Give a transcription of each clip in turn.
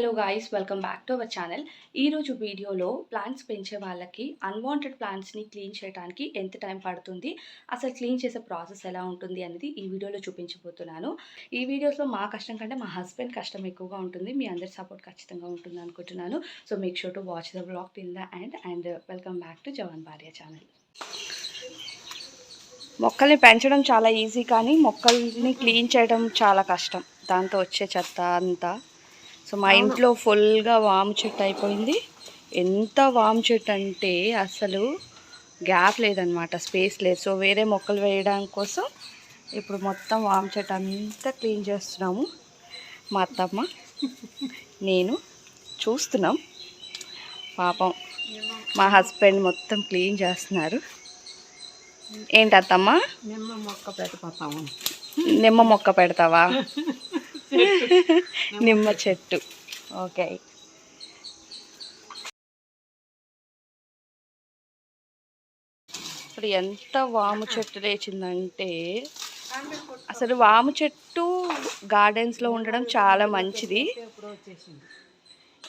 Hello guys welcome back to our channel ఈరోజు వీడియోలో plants పెంచే వాళ్ళకి అన్వాంటెడ్ ప్లాంట్స్ని క్లీన్ చేయడానికి ఎంత టైం పడుతుంది అసలు క్లీన్ చేసే ప్రాసెస్ ఎలా ఉంటుంది అనేది ఈ వీడియోలో చూపించబోతున్నాను. ఈ వీడియోస్లో మా కష్టం కంటే మా హస్బెండ్ కష్టం ఎక్కువగా ఉంటుంది మీ అందరి సపోర్ట్ ఖచ్చితంగా ఉంటుంది అనుకుంటున్నాను. So make sure to watch the blog till the and and welcome back to Jawan భార్య ఛానల్ మొక్కల్ని పెంచడం చాలా ఈజీ కానీ మొక్కల్ని క్లీన్ చేయడం చాలా కష్టం. దాంతో వచ్చే చెత్త అంతా సో మా ఇంట్లో ఫుల్గా వాము చెట్టు అయిపోయింది. ఎంత వాము చెట్టు అంటే అసలు గ్యాప్ లేదనమాట స్పేస్ లేదు. సో వేరే మొక్కలు వేయడం కోసం ఇప్పుడు మొత్తం వాము చెట్టు అంతా క్లీన్ చేస్తున్నాము. మా అత్తమ్మ నేను చూస్తున్నాం. పాపం మా హస్బెండ్ మొత్తం క్లీన్ చేస్తున్నారు. ఏంటి అత్తమ్మ? నిమ్మ మొక్క పెట్టిపోతాము నిమ్మ మొక్క పెడతావా? నిమ్మ చెట్టు. ఓకే. ఇప్పుడు ఎంత వాము చెట్టు లేచిందంటే అసలు వాము చెట్టు గార్డెన్స్లో ఉండడం చాలా మంచిది.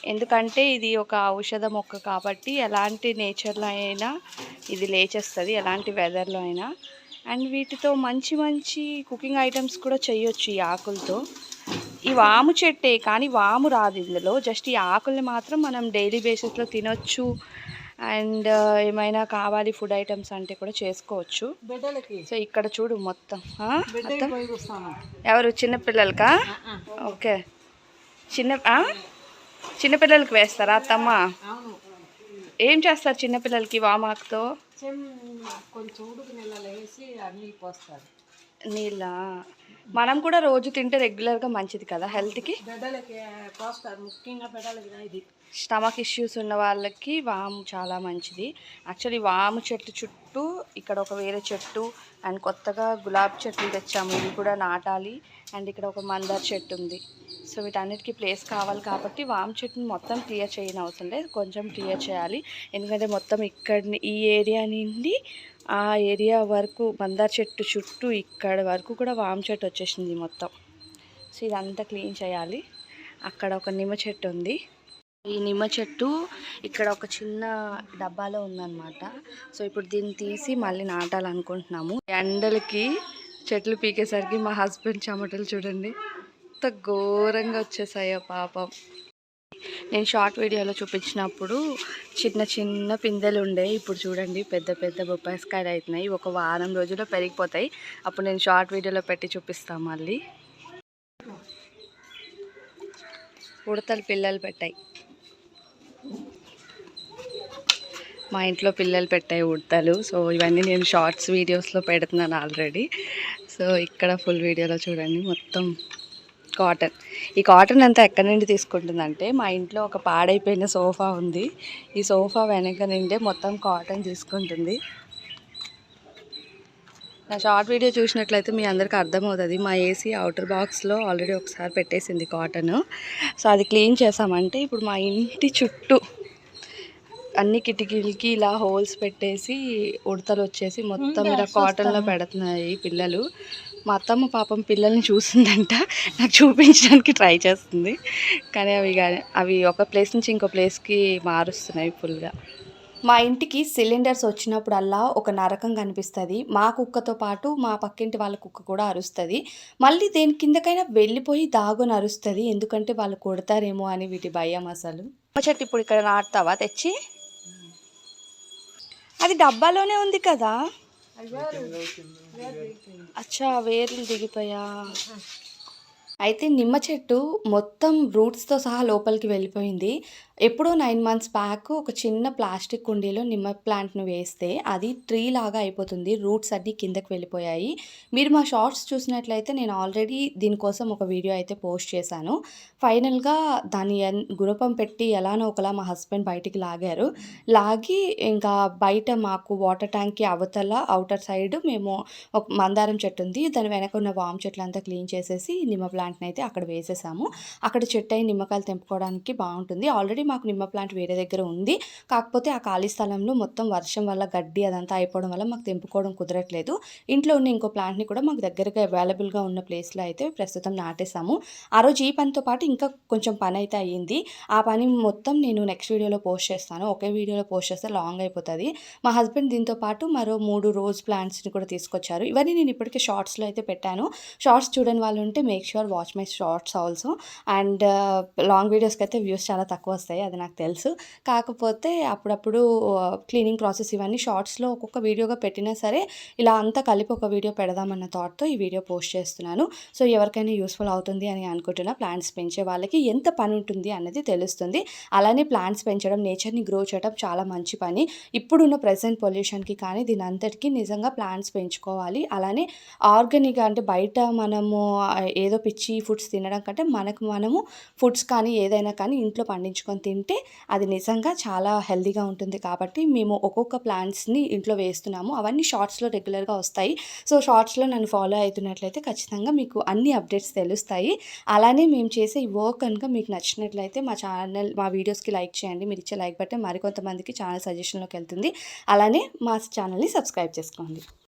ఎందుకంటే ఇది ఒక ఔషధ మొక్క కాబట్టి ఎలాంటి నేచర్లో అయినా ఇది లేచేస్తుంది ఎలాంటి వెదర్లో అయినా. అండ్ వీటితో మంచి మంచి కుకింగ్ ఐటమ్స్ కూడా చేయొచ్చు ఈ ఆకులతో. ఈ వాము చెట్టే కానీ వాము రాదు ఇందులో. జస్ట్ ఈ ఆకుల్ని మాత్రం మనం డైలీ బేసిస్లో తినొచ్చు. అండ్ ఏమైనా కావాలి ఫుడ్ ఐటమ్స్ అంటే కూడా చేసుకోవచ్చు. సో ఇక్కడ చూడు మొత్తం. ఎవరు? చిన్నపిల్లలకా ఓకే. చిన్న? చిన్నపిల్లలకి వేస్తారా అత్తమ్మ? ఏం చేస్తారు చిన్నపిల్లలకి వామాకుతో? కొంచెం ఉడుకు నెలలో వేసి అన్నీ పోస్తారు. నీళ్ళ? మనం కూడా రోజు తింటే రెగ్యులర్గా మంచిది కదా హెల్త్కి? ముఖ్యంగా ఇది. స్టమక్ ఇష్యూస్ ఉన్న వాళ్ళకి వాము చాలా మంచిది. యాక్చువల్లీ వాము చెట్టు చుట్టూ ఇక్కడ ఒక వేరే చెట్టు అండ్ కొత్తగా గులాబీ చెట్లు తెచ్చాము. ఇవి కూడా నాటాలి. అండ్ ఇక్కడ ఒక మందార చెట్టు ఉంది. సో వీటన్నిటికీ ప్లేస్ కావాలి కాబట్టి వామ్ చెట్టుని మొత్తం క్లియర్ చేయని అవసరం లేదు. కొంచెం క్లియర్ చేయాలి. ఎందుకంటే మొత్తం ఇక్కడ ఈ ఏరియా నుండి ఆ ఏరియా వరకు మందార చెట్టు చుట్టూ ఇక్కడ వరకు కూడా వామ్ చెట్టు వచ్చేసింది మొత్తం. సో ఇదంతా క్లీన్ చేయాలి. అక్కడ ఒక నిమ్మ చెట్టు ఉంది. ఈ నిమ్మ చెట్టు ఇక్కడ ఒక చిన్న డబ్బాలో ఉందన్నమాట. సో ఇప్పుడు దీన్ని తీసి మళ్ళీ నాటాలనుకుంటున్నాము. ఎండలకి చెట్లు పీకేసరికి మా హస్బెండ్ చెమటలు చూడండి. ఎంత ఘోరంగా వచ్చేసాయో పాపం. నేను షార్ట్ వీడియోలో చూపించినప్పుడు చిన్న చిన్న పిందెలు ఉండే ఇప్పుడు చూడండి పెద్ద పెద్ద బొప్పాయిస్కాయలు అవుతున్నాయి ఒక వారం రోజుల్లో పెరిగిపోతాయి. అప్పుడు నేను షార్ట్ వీడియోలో పెట్టి చూపిస్తాను మళ్ళీ. ఉడతలు పిల్లలు పెట్టాయి. మా ఇంట్లో పిల్లలు పెట్టాయి ఉడతలు. సో ఇవన్నీ నేను షార్ట్స్ వీడియోస్లో పెడుతున్నాను ఆల్రెడీ. సో ఇక్కడ ఫుల్ వీడియోలో చూడండి. మొత్తం కాటన్. ఈ కాటన్ అంతా ఎక్కడి నుండి తీసుకుంటుందంటే మా ఇంట్లో ఒక పాడైపోయిన సోఫా ఉంది. ఈ సోఫా వెనక నుండే మొత్తం కాటన్ తీసుకుంటుంది. నా షార్ట్ వీడియో చూసినట్లయితే మీ అందరికీ అర్థమవుతుంది. మా ఏసీ అవుటర్ బాక్స్లో ఆల్రెడీ ఒకసారి పెట్టేసింది కాటన్. సో అది క్లీన్ చేసామంటే ఇప్పుడు మా ఇంటి చుట్టూ అన్ని కిటికీలకి ఇలా హోల్స్ పెట్టేసి ఉడతలు వచ్చేసి మొత్తం ఇలా కాటన్లో పెడుతున్నాయి పిల్లలు. మా అత్తమ్మ పాపం పిల్లల్ని చూసిందంట నాకు చూపించడానికి ట్రై చేస్తుంది. కానీ అవి అవి ఒక ప్లేస్ నుంచి ఇంకో ప్లేస్కి మారుస్తున్నాయి ఫుల్గా. మా ఇంటికి సిలిండర్స్ వచ్చినప్పుడల్లా ఒక నరకం కనిపిస్తుంది. మా కుక్కతో పాటు మా పక్కింటి వాళ్ళ కుక్క కూడా అరుస్తుంది. మళ్ళీ దేని కిందకైనా వెళ్ళిపోయి దాగుని అరుస్తుంది. ఎందుకంటే వాళ్ళు కొడతారేమో అని వీటి భయం అసలు. చెట్టు ఇప్పుడు ఇక్కడ నాటుతావా తెచ్చి? అది డబ్బాలోనే ఉంది కదా? అచ్చా వేర్లు దిగిపోయా. అయితే నిమ్మ చెట్టు మొత్తం రూట్స్తో సహా లోపలికి వెళ్ళిపోయింది. ఎప్పుడో నైన్ మంత్స్ బ్యాక్ ఒక చిన్న ప్లాస్టిక్ కుండీలో నిమ్మ ప్లాంట్ను వేస్తే అది ట్రీ లాగా అయిపోతుంది. రూట్స్ అన్నీ కిందకి వెళ్ళిపోయాయి. మీరు మా షార్ట్స్ చూసినట్లయితే నేను ఆల్రెడీ దీనికోసం ఒక వీడియో అయితే పోస్ట్ చేశాను. ఫైనల్గా దాన్ని ఎన్- గుణపం పెట్టి ఎలానో ఒకలా మా హస్బెండ్ బయటికి లాగారు. లాగి ఇంకా బయట మాకు వాటర్ ట్యాంక్కి అవతల అవుటర్ సైడ్ మేము ఒక మందారం చెట్టు ఉంది. దాని వెనక ఉన్న వామ్ చెట్లు అంతా క్లీన్ చేసేసి నిమ్మ ప్లాంట్ని అయితే అక్కడ వేసేసాము. అక్కడ చెట్టు అయిన నిమ్మకాయలు తెంపుకోవడానికి బాగుంటుంది. ఆల్రెడీ ఆల్రెడీ మాకు నిమ్మ ప్లాంట్ వేరే దగ్గర ఉంది. కాకపోతే ఆ ఖాళీ స్థలంలో మొత్తం వర్షం వల్ల గడ్డి అదంతా అయిపోవడం వల్ల మాకు తెంపుకోవడం కుదరట్లేదు. ఇంట్లో ఉన్న ఇంకో ప్లాంట్ని కూడా మాకు దగ్గరగా అవైలబుల్గా ఉన్న ప్లేస్లో అయితే ప్రస్తుతం నాటేసాము ఆ రోజు ఈ పనితో పాటు ఇంకా కొంచెం పని అయితే అయ్యింది. ఆ పని మొత్తం నేను నెక్స్ట్ వీడియోలో పోస్ట్ చేస్తాను. ఒకే వీడియోలో పోస్ట్ చేస్తే లాంగ్ అయిపోతుంది. మా హస్బెండ్ దీంతో పాటు మరో మూడు రోజ్ ప్లాంట్స్ని కూడా తీసుకొచ్చారు. ఇవన్నీ నేను ఇప్పటికే షార్ట్స్లో అయితే పెట్టాను. షార్ట్స్ చూడని వాళ్ళు ఉంటే make sure watch my shorts also. And long వీడియోస్కి అయితే వ్యూస్ చాలా తక్కువ వస్తాయి. అది నాకు తెలుసు. కాకపోతే అప్పుడప్పుడు క్లీనింగ్ ప్రాసెస్ ఇవన్నీ షార్ట్స్లో ఒక్కొక్క వీడియోగా పెట్టినా సరే ఇలా అంతా కలిపి ఒక వీడియో పెడదామన్న థాట్తో ఈ వీడియో పోస్ట్ చేస్తున్నాను. సో ఎవరికైనా యూస్ఫుల్ అవుతుంది అని అనుకుంటున్నా ప్లాంట్స్ పెంచే వాళ్ళకి ఎంత పని ఉంటుంది అన్నది తెలుస్తుంది. అలానే ప్లాంట్స్ పెంచడం నేచర్ని గ్రో చేయడం చాలా మంచి పని. ఇప్పుడున్న ప్రజెంట్ పొల్యూషన్కి కానీ దీని అంతటికీ నిజంగా ప్లాంట్స్ పెంచుకోవాలి. అలానే ఆర్గానిక్ అంటే బయట మనము ఏదో పిచ్చి ఫుడ్స్ తినడం కంటే మనకు మనము ఫుడ్స్ కానీ ఏదైనా కానీ ఇంట్లో పండించుకొని తింటే అది నిజంగా చాలా హెల్దీగా ఉంటుంది. కాబట్టి మేము ఒక్కొక్క ప్లాంట్స్ని ఇంట్లో వేస్తున్నాము. అవన్నీ షార్ట్స్లో రెగ్యులర్గా వస్తాయి. సో షార్ట్స్లో నన్ను ఫాలో అవుతున్నట్లయితే ఖచ్చితంగా మీకు అన్ని అప్డేట్స్ తెలుస్తాయి. అలానే మేము చేసే ఈ వర్క్ కనుక మీకు నచ్చినట్లయితే మా ఛానల్ మా వీడియోస్కి లైక్ చేయండి. మీరు ఇచ్చే లైక్ బట్టే మరికొంతమందికి ఛానల్ సజెషన్లోకి వెళ్తుంది. అలానే మా ఛానల్ని సబ్స్క్రైబ్ చేసుకోండి.